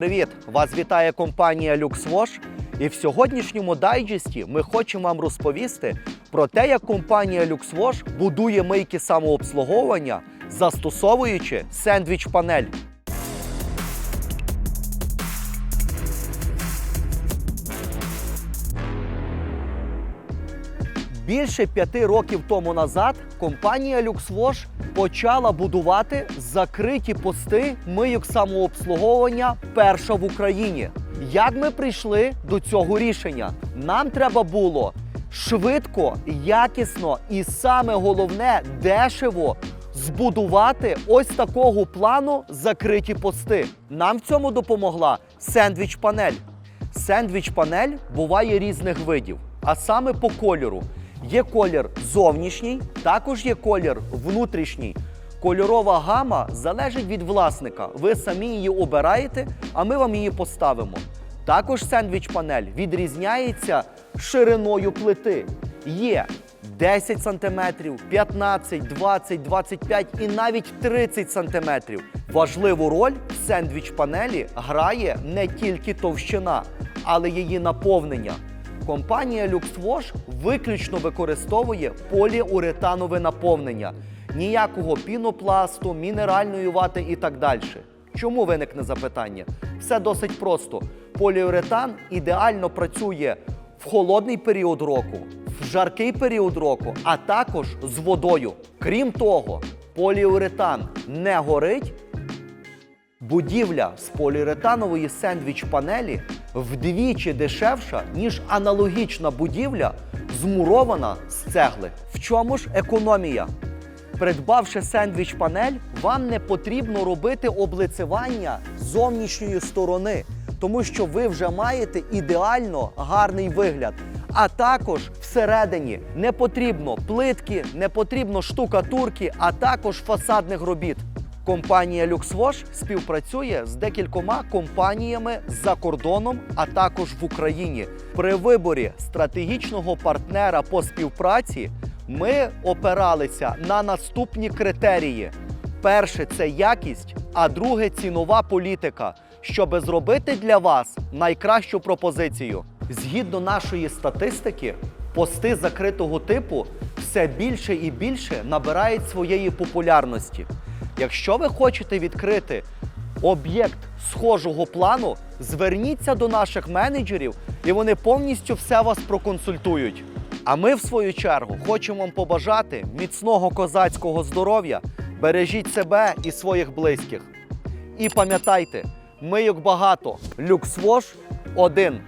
Привіт! Вас вітає компанія LuxWash. І в сьогоднішньому дайджесті ми хочемо вам розповісти про те, як компанія LuxWash будує мийки самообслуговування, застосовуючи сендвіч-панель. Більше п'яти років тому назад компанія LuxWash почала будувати закриті пости мийок самообслуговування перша в Україні. Як ми прийшли до цього рішення? Нам треба було швидко, якісно і саме головне дешево збудувати ось такого плану закриті пости. Нам в цьому допомогла сендвіч-панель. Сендвіч-панель буває різних видів, а саме по кольору. Є колір зовнішній, також є колір внутрішній. Кольорова гама залежить від власника. Ви самі її обираєте, а ми вам її поставимо. Також сендвіч-панель відрізняється шириною плити. Є 10 см, 15, 20, 25 і навіть 30 см. Важливу роль в сендвіч-панелі грає не тільки товщина, але її наповнення. Компанія LuxWash виключно використовує поліуретанове наповнення. Ніякого пінопласту, мінеральної вати і так далі. Чому виникне запитання? Все досить просто. Поліуретан ідеально працює в холодний період року, в жаркий період року, а також з водою. Крім того, поліуретан не горить Будівля з поліуретанової сендвіч-панелі вдвічі дешевша, ніж аналогічна будівля, змурована з цегли. В чому ж економія? Придбавши сендвіч-панель, вам не потрібно робити облицевання зовнішньої сторони, тому що ви вже маєте ідеально гарний вигляд. А також всередині не потрібно плитки, не потрібно штукатурки, а також фасадних робіт. Компанія LuxWash співпрацює з декількома компаніями за кордоном, а також в Україні. При виборі стратегічного партнера по співпраці ми опиралися на наступні критерії: перше це якість, а друге цінова політика, щоб зробити для вас найкращу пропозицію. Згідно нашої статистики, пости закритого типу все більше і більше набирають своєї популярності. Якщо ви хочете відкрити об'єкт схожого плану, зверніться до наших менеджерів, і вони повністю все вас проконсультують. А ми, в свою чергу, хочемо вам побажати міцного козацького здоров'я, бережіть себе і своїх близьких. І пам'ятайте, мийок багато, люксвош один.